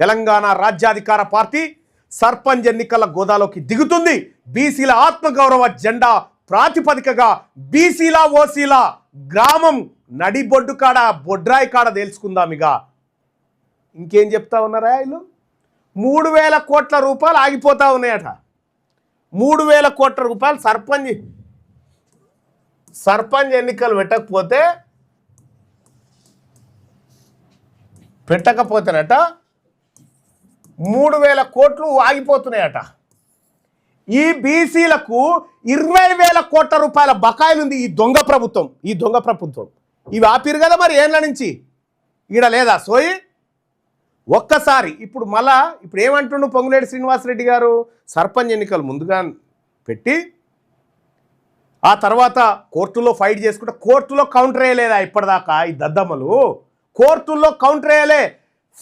తెలంగాణ రాజ్యాధికార పార్టీ సర్పంచ్ ఎన్నికల గోదాలోకి దిగుతుంది. బీసీల ఆత్మగౌరవ జెండా ప్రాతిపదికగా బీసీల ఓసీల గ్రామం నడిబొడ్డు కాడ బొడ్రాయి కాడ తెలుసుకుందాం ఇంకేం చెప్తా ఉన్నారా వీళ్ళు? మూడు వేల కోట్ల రూపాయలు ఆగిపోతా ఉన్నాయట. మూడు వేల కోట్ల రూపాయలు సర్పంచ్ సర్పంచ్ ఎన్నికలు పెట్టకపోతే పెట్టకపోతేనట మూడు వేల కోట్లు ఆగిపోతున్నాయట. ఈ బీసీలకు ఇరవై వేల కోట్ల రూపాయల బకాయిలు ఉంది ఈ దొంగ ప్రభుత్వం. ఈ దొంగ ప్రభుత్వం. ఇవి ఆపిరు కదా మరి ఏండ్ల నుంచి? ఈడ లేదా? సోయి? ఒక్కసారి ఇప్పుడు మళ్ళా ఇప్పుడు ఏమంటుండు పొంగులేటి శ్రీనివాసరెడ్డి గారు? సర్పంచ్ ఎన్నికలు ముందుగా పెట్టి ఆ తర్వాత కోర్టులో ఫైట్ చేసుకుంటే కోర్టులో కౌంటర్ వేయలేదా ఇప్పటిదాకా ఈ దద్దమ్మలు? కోర్టుల్లో కౌంటర్ వేయలే.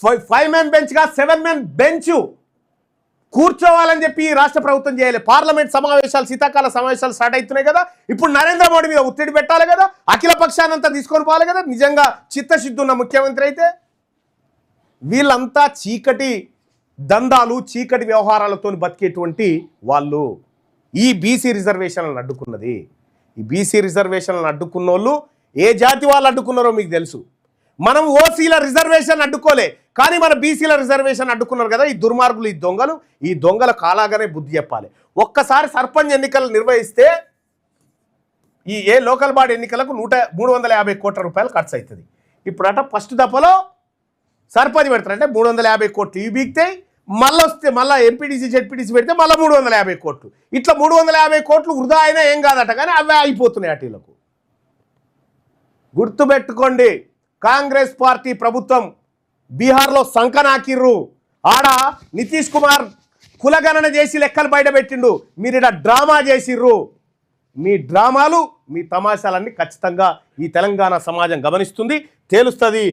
ఫైవ్ ఫైవ్ మెన్ బెంచ్గా సెవెన్ మెన్ బెంచ్ కూర్చోవాలని చెప్పి ఈ రాష్ట్ర ప్రభుత్వం చేయాలి. పార్లమెంట్ సమావేశాలు శీతాకాల సమావేశాలు స్టార్ట్ అవుతున్నాయి కదా. ఇప్పుడు నరేంద్ర మోడీ మీద ఒత్తిడి పెట్టాలి కదా. అఖిల పక్షానంతా తీసుకొని పోవాలి కదా. నిజంగా చిత్తశుద్ధి ఉన్న ముఖ్యమంత్రి అయితే వీళ్ళంతా చీకటి దందాలు చీకటి వ్యవహారాలతో బతికేటువంటి వాళ్ళు. ఈ బీసీ రిజర్వేషన్లను అడ్డుకున్నది. ఈ బీసీ రిజర్వేషన్లను అడ్డుకున్న వాళ్ళు ఏ జాతి వాళ్ళు అడ్డుకున్నారో మీకు తెలుసు. మనం ఓసీల రిజర్వేషన్ అడ్డుకోలే. కానీ మన బీసీల రిజర్వేషన్ అడ్డుకున్నారు కదా ఈ దుర్మార్గులు ఈ దొంగలు. ఈ దొంగల కాలాగానే బుద్ధి చెప్పాలి. ఒక్కసారి సర్పంచ్ ఎన్నికలు నిర్వహిస్తే ఈ ఏ లోకల్ బాడీ ఎన్నికలకు నూట మూడు వందల యాభై కోట్ల రూపాయలు ఖర్చు అవుతుంది ఇప్పుడట ఫస్ట్ దఫలో సర్పంచ్ పెడతారంటే మూడు వందల యాభై కోట్లు. ఇవి బీగితే మళ్ళీ వస్తే మళ్ళీ ఎంపీటీసీ జెడ్పీటీసీ పెడితే మళ్ళీ మూడు వందల యాభై కోట్లు. ఇట్లా మూడు వందల యాభై కోట్లు వృధా అయినా ఏం కాదట కానీ అవే అయిపోతున్నాయి అటీలకు గుర్తుపెట్టుకోండి. కాంగ్రెస్ పార్టీ ప్రభుత్వం బీహార్లో సంకనాకిర్రు ఆడ నితీష్ కుమార్ కులగణన చేసి లెక్కలు బయటపెట్టిండు మీరు ఇక్కడ డ్రామా చేసిర్రు. మీ డ్రామాలు మీ తమాషాలన్నీ ఖచ్చితంగా ఈ తెలంగాణ సమాజం గమనిస్తుంది తేలుస్తుంది.